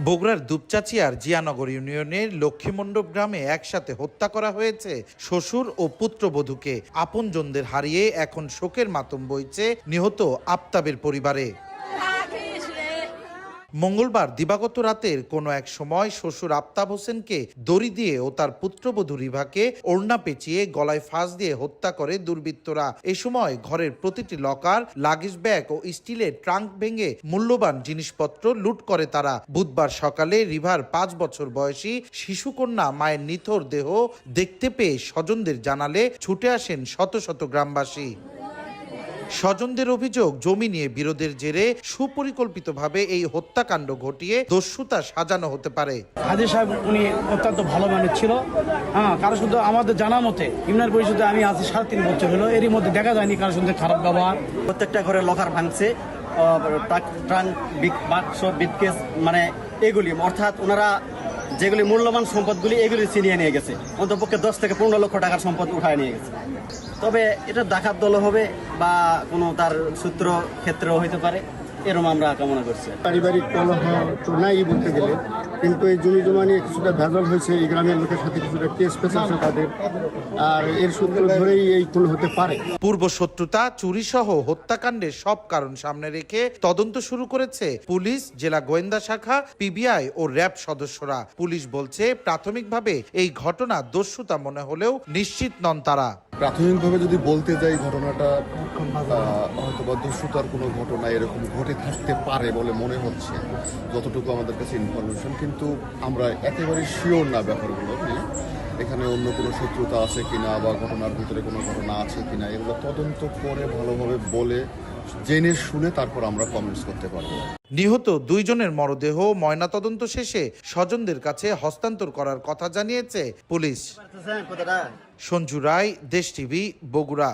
বগুড়ার দুপচাচিয়ার জিয়ানগর ইউনিয়নের লক্ষ্মীমণ্ডপ গ্রামে একসাথে হত্যা করা হয়েছে শ্বশুর ও পুত্রবধূকে। আপনজনদের হারিয়ে এখন শোকের মাতম বইছে নিহত আফতাবের পরিবারে। মঙ্গলবার দিবাগত রাতের কোনো এক সময় শ্বশুর আফতাব হোসেনকে দড়ি দিয়ে ও তার পুত্রবধূ রিভাকে ওড়না পেঁচিয়ে গলায় ফাঁস দিয়ে হত্যা করে দুর্বৃত্তরা। এ সময় ঘরের প্রতিটি লকার, লাগেজ ব্যাগ ও স্টিলের ট্রাঙ্ক ভেঙে মূল্যবান জিনিসপত্র লুট করে তারা। বুধবার সকালে রিভার পাঁচ বছর বয়সী শিশুকন্যা মায়ের নিথর দেহ দেখতে পেয়ে স্বজনদের জানালে ছুটে আসেন শত শত গ্রামবাসী। স্বজনদের অভিযোগ জমি নিয়ে বিরোধের জেরে সুপরিকল্পিতভাবে এই হত্যাকাণ্ড ঘটিয়ে দস্যুতা সাজানো হতে পারে। হাজির সাহেব উনি অত্যন্ত ভালো মানুষ ছিল। হ্যাঁ কারও শুধু আমাদের জানা মতে ইমনার পরিষদে আমি আজ সাড়ে তিন বছর হলো। এরই মধ্যে দেখা যায়নি কারোর সঙ্গে খারাপ ব্যবহার। প্রত্যেকটা ঘরে লকার ভাঙছে ট্রাঙ্ক বাক্স বিটকেস মানে এগুলি। অর্থাৎ ওনারা যেগুলি মূল্যবান সম্পদগুলি এগুলি ছিনিয়ে নিয়ে গেছে। অন্তপক্ষে দশ থেকে পনেরো লক্ষ টাকার সম্পদ উঠায় নিয়ে গেছে। তবে এটা ডাকাত দল হবে বা কোনো তার সূত্র ক্ষেত্রেও হইতে পারে, এরম আমরা কামনা করছি। পারিবারিক কলহ তো নাই বলতে গেলে। কিন্তু এই জমি জমা নিয়ে কিছুটা ভেজাল হয়েছে, এই গ্রামের লোকের সাথে কিছুটা কেস পেশ আছে তাদের। আর এর সূত্র ধরেই এই খুন হতে পারে। পূর্ব শত্রুতা চুরি সহ হত্যাকাণ্ডের সব কারণ সামনে রেখে তদন্ত শুরু করেছে পুলিশ, জেলা গোয়েন্দা শাখা, পিবিআই ও র্যাব সদস্যরা। পুলিশ বলছে, প্রাথমিকভাবে এই ঘটনা দস্যুতা মনে হলেও নিশ্চিত নন তারা। প্রাথমিকভাবে যদি বলতে যাই ঘটনাটা হয়তো বা দস্যুতার কোনো ঘটনা এরকম ঘটে থাকতে পারে বলে মনে হচ্ছে, যতটুকু আমাদের কাছে ইনফরমেশন কিন্তু আমরা একেবারে শিওর না ব্যাপারগুলো নিয়ে। এখানে অন্য কোনো শত্রুতা আছে কিনা বা ঘটনার ভিতরে কোনো ঘটনা আছে কিনা, এগুলো তদন্ত করে ভালোভাবে বলে, জেনে শুনে তারপর আমরা কমেন্টস করতে পারব। নিহত দুইজনের মরদেহ ময়নাতদন্ত শেষে স্বজনদের কাছে হস্তান্তর করার কথা জানিয়েছে পুলিশ। সঞ্জু রায়, দেশ টিভি, বগুড়া।